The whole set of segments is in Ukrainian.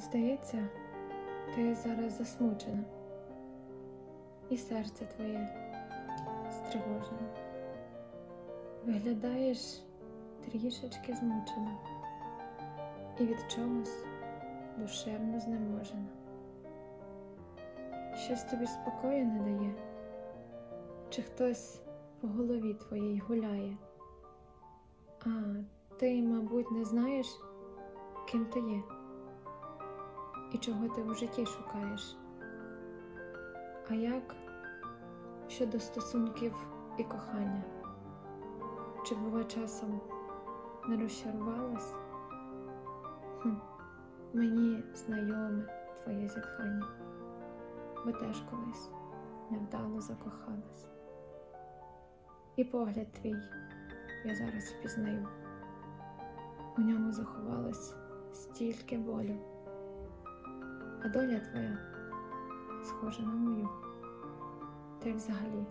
Здається, ти зараз засмучена, і серце твоє стривожене. Виглядаєш трішечки змучена і від чогось душевно знеможена. Щось тобі спокою не дає, чи хтось по голові твоїй гуляє. А ти, мабуть, не знаєш, ким ти є і чого ти в житті шукаєш. А як щодо стосунків і кохання? Чи бува часом не розчарувалась? Хм, мені знайоме твоє зітхання, бо теж колись невдало закохалась. І погляд твій я зараз впізнаю. У ньому заховалось стільки болю, а доля твоя схожа на мою. Та й взагалі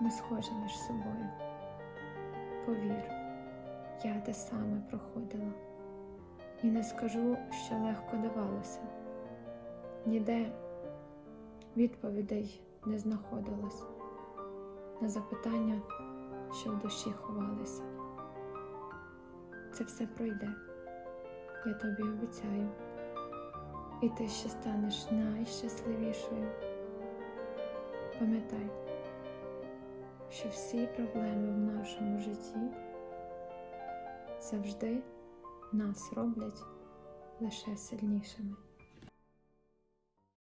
ми схожі між собою. Повір, я те саме проходила, і не скажу, що легко давалося. Ніде відповідей не знаходилось на запитання, що в душі ховалися. Це все пройде, я тобі обіцяю, і ти ще станеш найщасливішою. Пам'ятай, що всі проблеми в нашому житті завжди нас роблять лише сильнішими.